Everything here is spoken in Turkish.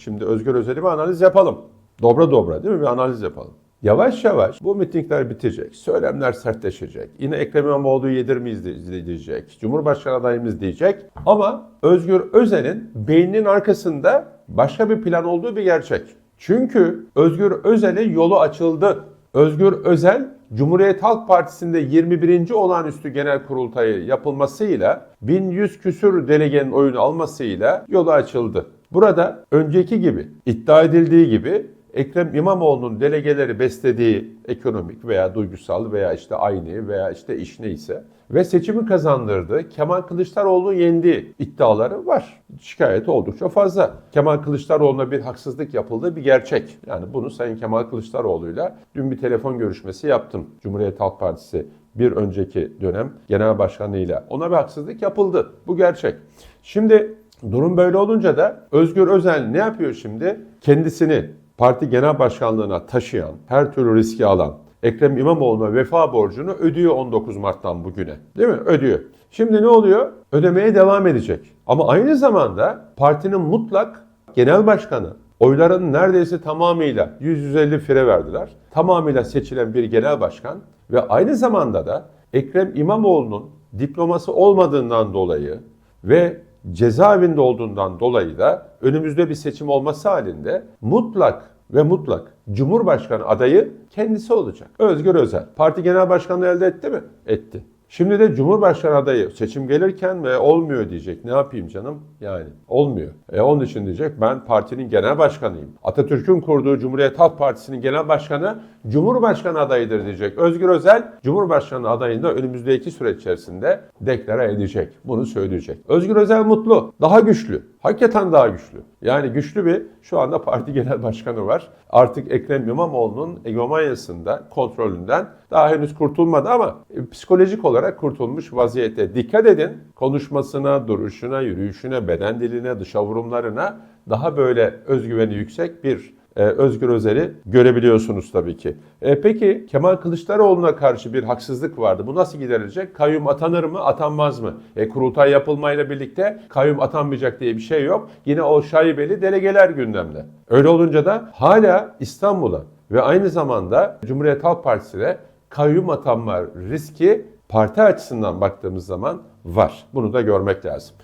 Şimdi Özgür Özel'i bir analiz yapalım. Dobra dobra değil mi? Bir analiz yapalım. Yavaş yavaş bu mitingler bitecek. Söylemler sertleşecek. Yine Ekrem İmamoğlu yedir miyiz di- diyecek. Cumhurbaşkanı adayımız diyecek. Ama Özgür Özel'in beyninin arkasında başka bir plan olduğu bir gerçek. Çünkü Özgür Özel'e yolu açıldı. Özgür Özel Cumhuriyet Halk Partisi'nde 21. olağanüstü genel kurultayı yapılmasıyla 1100 küsür delegenin oyunu almasıyla yolu açıldı. Burada önceki gibi iddia edildiği gibi Ekrem İmamoğlu'nun delegeleri beslediği ekonomik veya duygusal veya işte aynı veya işte iş neyse ve seçimi kazandırdığı Kemal Kılıçdaroğlu yendiği iddiaları var. Şikayet oldukça fazla. Kemal Kılıçdaroğlu'na bir haksızlık yapıldığı bir gerçek. Yani bunu Sayın Kemal Kılıçdaroğlu'yla dün bir telefon görüşmesi yaptım. Cumhuriyet Halk Partisi bir önceki dönem genel başkanıyla. Ona bir haksızlık yapıldı. Bu gerçek. Şimdi durum böyle olunca da Özgür Özel ne yapıyor şimdi? Kendisini parti genel başkanlığına taşıyan, her türlü riski alan Ekrem İmamoğlu'na vefa borcunu ödüyor 19 Mart'tan bugüne. Değil mi? Ödüyor. Şimdi ne oluyor? Ödemeye devam edecek. Ama aynı zamanda partinin mutlak genel başkanı oyların neredeyse tamamıyla 100-150 fire verdiler. Tamamıyla seçilen bir genel başkan ve aynı zamanda da Ekrem İmamoğlu'nun diploması olmadığından dolayı ve cezaevinde olduğundan dolayı da önümüzde bir seçim olması halinde mutlak ve mutlak Cumhurbaşkanı adayı kendisi olacak. Özgür Özel. Parti genel başkanlığı elde etti mi? Etti. Şimdi de Cumhurbaşkanı adayı seçim gelirken ve olmuyor diyecek. Ne yapayım canım? Yani olmuyor. E onun için diyecek ben partinin genel başkanıyım. Atatürk'ün kurduğu Cumhuriyet Halk Partisi'nin genel başkanı Cumhurbaşkanı adayıdır diyecek. Özgür Özel Cumhurbaşkanı adayını da önümüzdeki süreç içerisinde deklare edecek. Bunu söyleyecek. Özgür Özel mutlu. Daha güçlü. Hakikaten daha güçlü. Yani güçlü bir şu anda parti genel başkanı var. Artık Ekrem İmamoğlu'nun egomanyasında, kontrolünden daha henüz kurtulmadı ama e, psikolojik olarak kurtulmuş vaziyette. Dikkat edin konuşmasına, duruşuna, yürüyüşüne, beden diline, dışa vurumlarına daha böyle özgüveni yüksek bir e, Özgür Özel'i görebiliyorsunuz tabii ki. E, peki Kemal Kılıçdaroğlu'na karşı bir haksızlık vardı. Bu nasıl giderilecek? Kayyum atanır mı, atanmaz mı? E, kurultay yapılmayla birlikte kayyum atanmayacak diye bir şey yok. Yine o şaibeli delegeler gündemde. Öyle olunca da hala İstanbul'a ve aynı zamanda Cumhuriyet Halk Partisi'ne kayyum atanma riski parti açısından baktığımız zaman var. Bunu da görmek lazım.